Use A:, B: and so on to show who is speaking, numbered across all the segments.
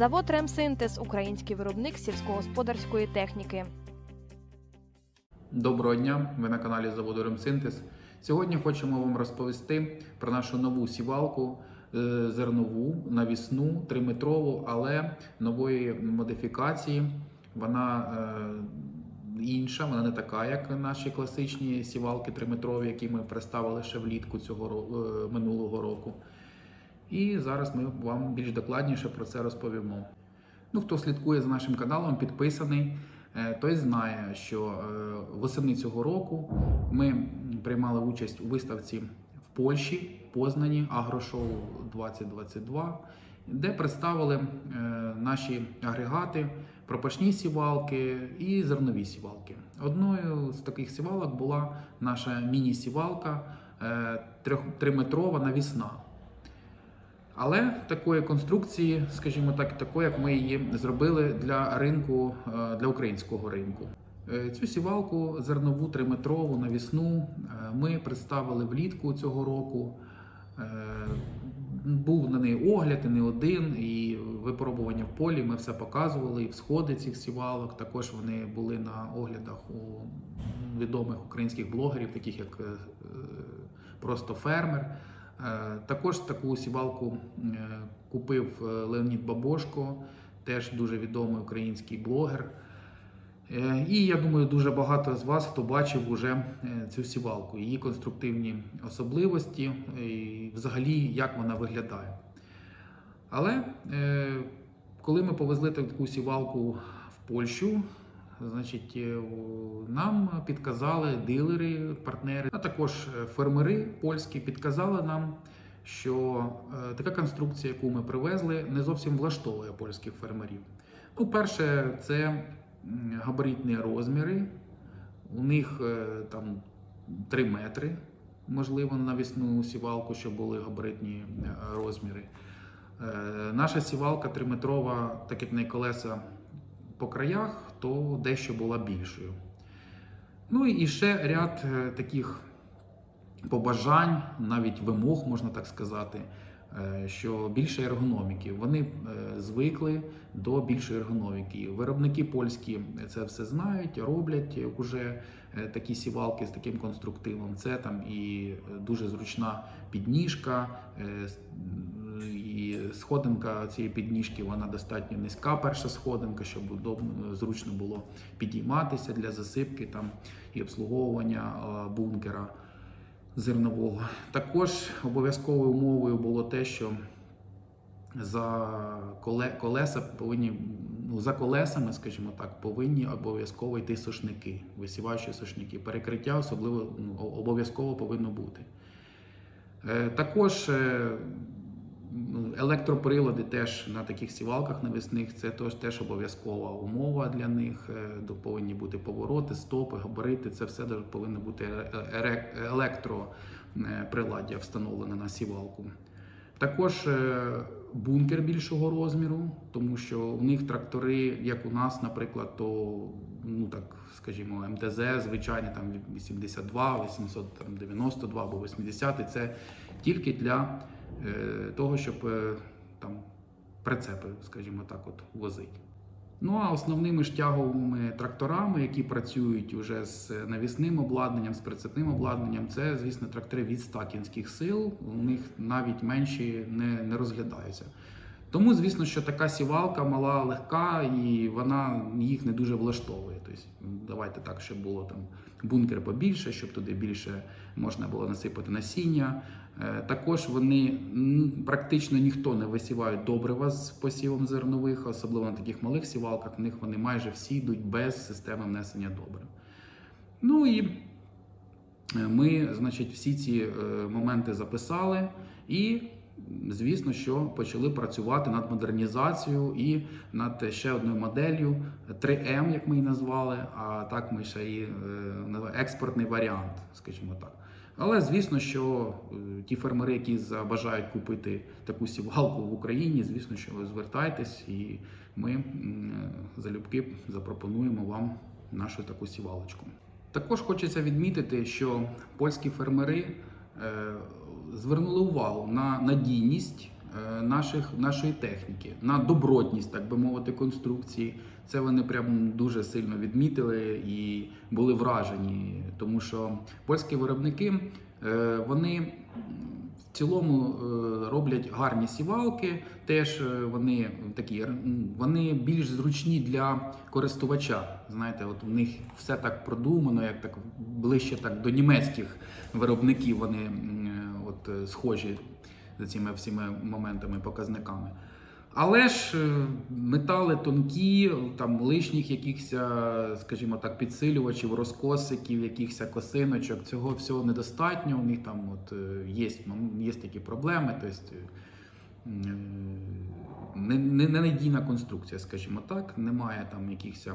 A: Завод Ремсинтез український виробник сільськогосподарської техніки.
B: Доброго дня! Ви на каналі заводу Ремсинтез. Сьогодні хочемо вам розповісти про нашу нову сівалку е, зернову навісну 3-метрову, але нової модифікації. Вона е, інша, вона не така, як наші класичні сівалки 3-метрові, які ми представили ще влітку цього е, минулого року. І зараз ми вам більш докладніше про це розповімо. Ну, хто слідкує за нашим каналом, підписаний, е, той знає, що е, восени цього року ми приймали участь у виставці в Польщі, Познані Агрошоу 2022, де представили е, наші агрегати, пропашні сівалки і зернові сівалки. Одною з таких сівалок була наша міні-сівалка триметрова навісна. Але такої конструкції, скажімо так, такої, як ми її зробили для ринку, е, для українського ринку. Е, Цю сівалку зернову триметрову навісну е, ми представили влітку цього року. Був на неї огляд, і не один, і випробування в полі. Ми все показували, і всходи цих сівалок. Також вони були на оглядах у відомих українських блогерів, таких як просто фермер. Е, Також таку сівалку е, купив е, Леонід Бабошко, теж дуже відомий український блогер. І я думаю, дуже багато з вас, хто бачив уже цю сівалку, її конструктивні особливості і взагалі як вона виглядає. Але коли ми повезли таку сівалку в Польщу, значить, е, нам підказали дилери, партнери, а також е, фермери польські підказали нам, що е, така конструкція, яку ми привезли, не зовсім влаштовує польських фермерів. Ну, перше, це габаритні розміри. У них там 3 метри, можливо, на навісну сівалку, щоб були габаритні розміри. Наша сівалка 3-метрова, так як в неї колеса по краях, то дещо була більшою. Ну і ще ряд е, таких побажань, навіть вимог, можна так сказати, е, що більше ергономіки. Вони е, звикли до більшої ергономіки. Виробники польські це все знають, роблять вже такі сівалки з таким конструктивом. Це там і дуже зручна підніжка. Е, І сходинка цієї підніжки вона достатньо низька, перша сходинка, щоб удобно зручно було підійматися для засипки там і обслуговування е, бункера зернового. Також обов'язковою умовою було те, що за колеса повинні ну, за колесами, скажімо так, повинні обов'язково йти сушники, висіваючі сушники. Перекриття особливо ну, обов'язково повинно бути. Е, Також е, електроприлади теж на таких сівалках навісних це теж, обов'язкова умова для них. Е, Повинні бути повороти, стопи, габарити. Це все повинно бути е- е- електроприладдя встановлене на сівалку. Також е, бункер більшого розміру, тому що у них трактори, як у нас, наприклад, то ну так скажімо, МТЗ, звичайні там 82, 892 або 80, і це тільки для е, того, щоб е, там прицепи, скажімо так, от возить. Ну а основними ж тяговими тракторами, які працюють уже з навісним обладнанням, з прицепним обладнанням, це, звісно, трактори від стакінських сил. У них навіть менші не, не розглядаються. Тому, звісно, що така сівалка мала, легка, і вона їх не дуже влаштовує. Тобто, давайте так, щоб було там бункер побільше, щоб туди більше можна було насипати насіння. Е, Також вони практично ніхто не висівають добрива з посівом зернових, особливо на таких малих сівалках. В них вони майже всі йдуть без системи внесення добрив. Ну і е, ми, значить, всі ці е, моменти записали і. Звісно, що почали працювати над модернізацією і над ще одною моделлю 3М, як ми її назвали, а так ми ще і е, експортний варіант, скажімо так. Але звісно, що е, ті фермери, які забажають купити таку сівалку в Україні, звісно, що звертайтесь, і ми залюбки запропонуємо вам нашу таку сівалочку. Також хочеться відмітити, що польські фермери е, звернули увагу на надійність е, наших, нашої техніки, на добротність, так би мовити, конструкції. Це вони прям дуже сильно відмітили і були вражені, тому що польські виробники е, вони в цілому е, роблять гарні сівалки. Теж вони такі вони більш зручні для користувача. Знаєте, от в них все так продумано, як так ближче так до німецьких виробників. Вони от е, схожі за цими всіми моментами, показниками. Але ж е, метали тонкі, там лишніх якихось, е, скажімо так, підсилювачів, розкосиків, якихось косиночок, цього всього недостатньо. У них там от є, є такі проблеми. Тобто, не- не- ненадійна конструкція, скажімо так, немає там якихось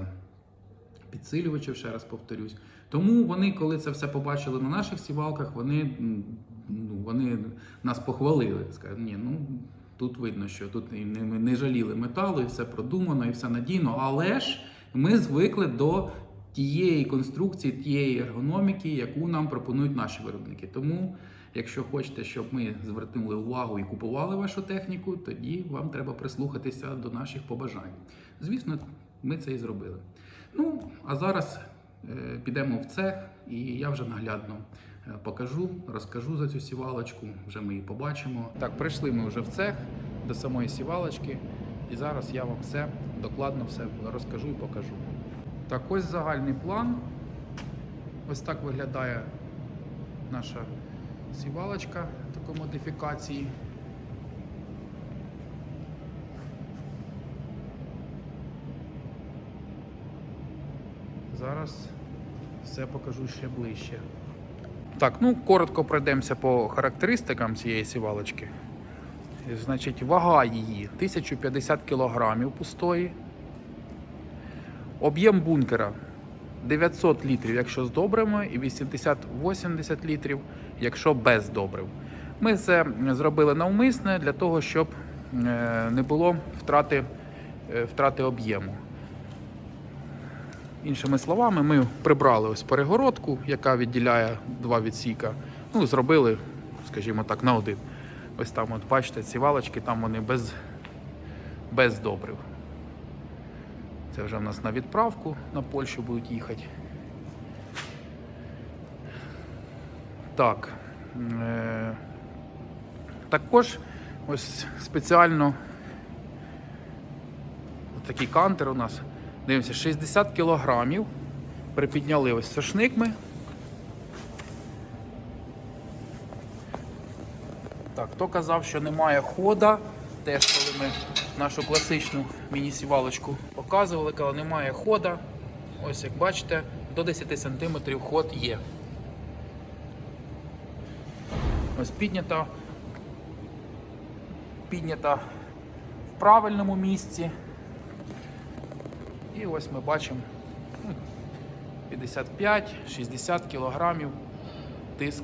B: підсилювачів, ще раз повторюсь. Тому вони, коли це все побачили на наших сівалках, вони, ну, вони нас похвалили. Сказали, ні, ну тут видно, що тут не, не жаліли металу, і все продумано, і все надійно. Але ж ми звикли до тієї конструкції, тієї ергономіки, яку нам пропонують наші виробники. Тому, якщо хочете, щоб ми звернули увагу і купували вашу техніку, тоді вам треба прислухатися до наших побажань. Звісно, ми це і зробили. Ну, а зараз е, підемо в цех, і я вже наглядно покажу, розкажу за цю сівалочку. Вже ми її побачимо. Так, прийшли ми вже в цех до самої сівалочки, і зараз я вам все докладно все розкажу і покажу. Так, ось загальний план. Ось так виглядає наша сівалочка такої модифікації. Зараз все покажу ще ближче. Так, ну коротко пройдемося по характеристикам цієї сівалочки. Значить, вага її 1050 кг пустої. Об'єм бункера 900 літрів, якщо з добривами, і 80-80 літрів, якщо без добрив. Ми це зробили навмисне для того, щоб е, не було втрати, е, втрати об'єму. Іншими словами, ми прибрали ось перегородку, яка відділяє два відсіка. Ну, зробили, скажімо так, на один. Ось там, от бачите, ці валочки, там вони без, без добрив. Це вже в нас на відправку на Польщу будуть їхати. Так. Е- також ось спеціально такий кантер у нас. Дивимося, 60 кілограмів. Припідняли ось сошник ми. Так, хто казав, що немає хода, теж коли ми нашу класичну міні-сівалочку показували, коли немає хода. Ось як бачите, до 10 см ход є. Ось піднята. Піднята в правильному місці. І ось ми бачимо ну, 55-60 кілограмів тиск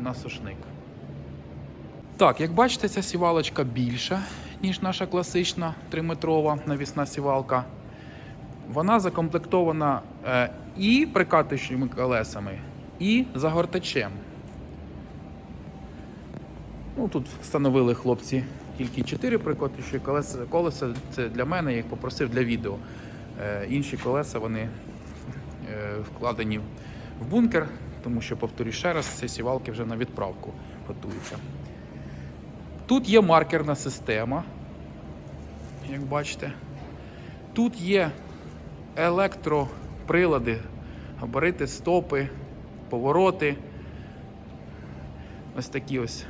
B: на сушник. Так, як бачите, ця сівалочка більша, ніж наша класична 3-метрова навісна сівалка. Вона закомплектована е, і прикатуючими колесами, і загортачем. Ну, тут встановили хлопці тільки 4 прикотуючі колеса. Колеса це для мене, я їх попросив для відео. Е, інші колеса вони е, вкладені в бункер, тому що, повторюю ще раз, ці сівалки вже на відправку готуються. Тут є маркерна система, як бачите. Тут є електроприлади, габарити, стопи, повороти. Ось такі ось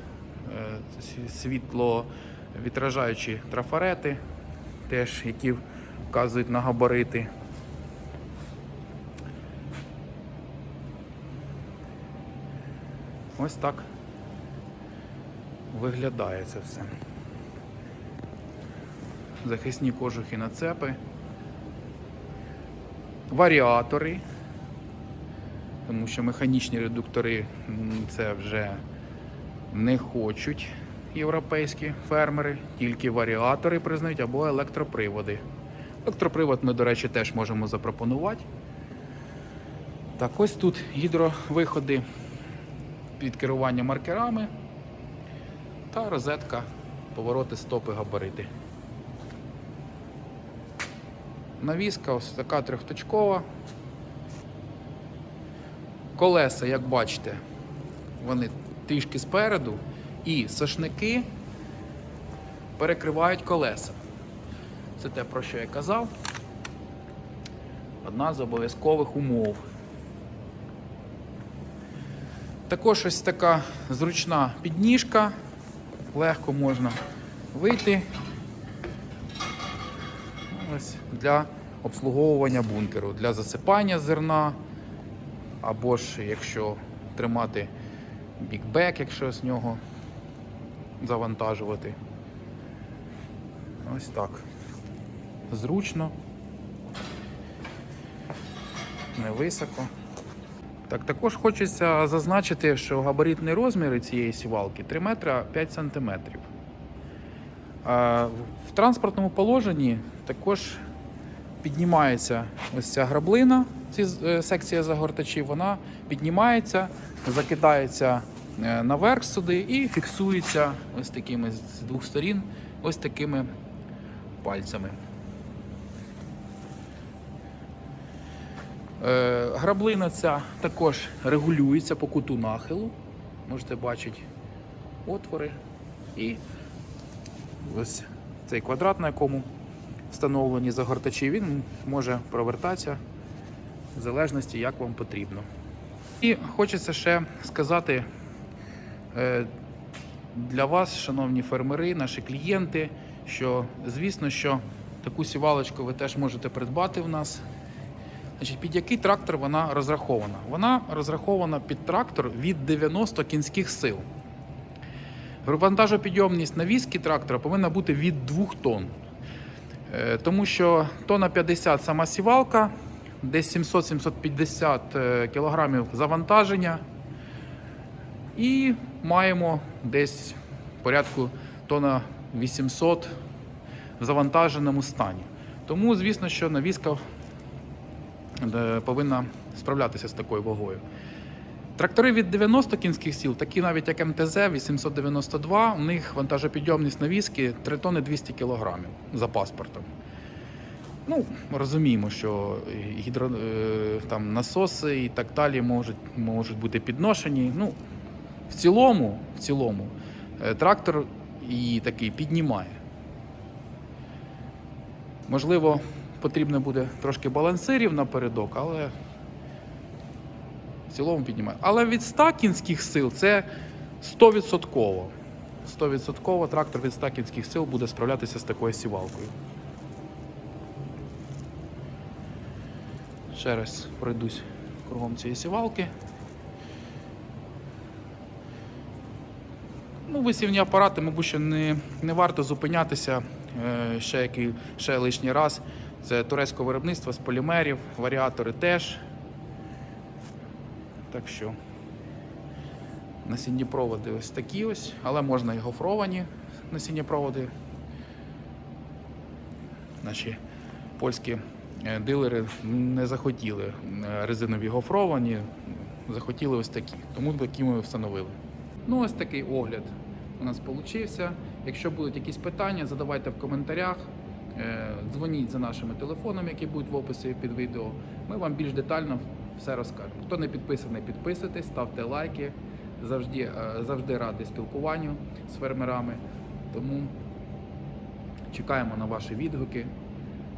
B: е, світловідражаючі трафарети, теж які вказують на габарити. Ось так виглядає це все. Захисні кожухи нацепи, варіатори, тому що механічні редуктори це вже не хочуть європейські фермери, тільки варіатори признають або електроприводи. Електропривод ми, до речі, теж можемо запропонувати. Так, ось тут гідровиходи під керування маркерами та розетка повороти, стопи, габарити. Навіска ось така трьохточкова. Колеса, як бачите, вони трішки спереду, і сошники перекривають колеса. Це те, про що я казав. Одна з обов'язкових умов. Також ось така зручна підніжка. Легко можна вийти. Ось для обслуговування бункеру, для засипання зерна, або ж якщо тримати бікбек, якщо з нього завантажувати. Ось так. Зручно. Невисоко. Так, також хочеться зазначити, що габаритні розміри цієї сівалки 3 метри 5 сантиметрів. В транспортному положенні також піднімається ось ця граблина, е, секція загортачів, вона піднімається, закидається е, наверх сюди і фіксується ось такими з двох сторін, ось такими пальцями. Граблина ця також регулюється по куту нахилу. Можете бачити отвори. І ось цей квадрат, на якому встановлені загортачі, він може провертатися в залежності, як вам потрібно. І хочеться ще сказати е, для вас, шановні фермери, наші клієнти, що звісно, що таку сівалочку ви теж можете придбати в нас. Значить, під який трактор вона розрахована? Вона розрахована під трактор від 90 кінських сил. Вантажопідйомність навіски трактора повинна бути від 2 тонн. Е, Тому що тонна 50 сама сівалка, десь 700-750 е, кілограмів завантаження. І маємо десь порядку тонна 800 в завантаженому стані. Тому, звісно, що навіска повинна справлятися з такою вагою. Трактори від 90 кінських сіл, такі навіть як МТЗ 892, у них вантажопідйомність навіски 3 тонни 200 кілограмів за паспортом. Ну, розуміємо, що гідро, е, там, насоси і так далі можуть, можуть бути підношені. Ну, в цілому, в цілому е, трактор її такий піднімає. Можливо, потрібно буде трошки балансирів напередок, але в цілому піднімає. Але від 100 кінських сил це 100%. 100% трактор від 100 кінських сил буде справлятися з такою сівалкою. Ще раз пройдусь кругом цієї сівалки. Ну, висівні апарати, мабуть, що не, не варто зупинятися е, ще, який, ще лишній раз. Це турецького виробництва з полімерів, варіатори теж. Так що насінні проводи ось такі ось, але можна і гофровані насінні проводи. Наші польські е, дилери не захотіли е, резинові гофровані, захотіли ось такі. Тому такі ми встановили. Ну, ось такий огляд у нас вийшов. Якщо будуть якісь питання, задавайте в коментарях. Е, Дзвоніть за нашими телефонами, які будуть в описі під відео. Ми вам більш детально все розкажемо. Хто не підписаний, підписуйтесь, ставте лайки. Завжди, е, завжди радий спілкуванню з фермерами. Тому чекаємо на ваші відгуки.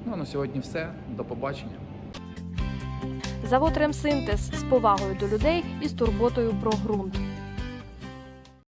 B: Ну а на сьогодні все. До побачення.
A: Завод Ремсинтез з повагою до людей і з турботою про ґрунт.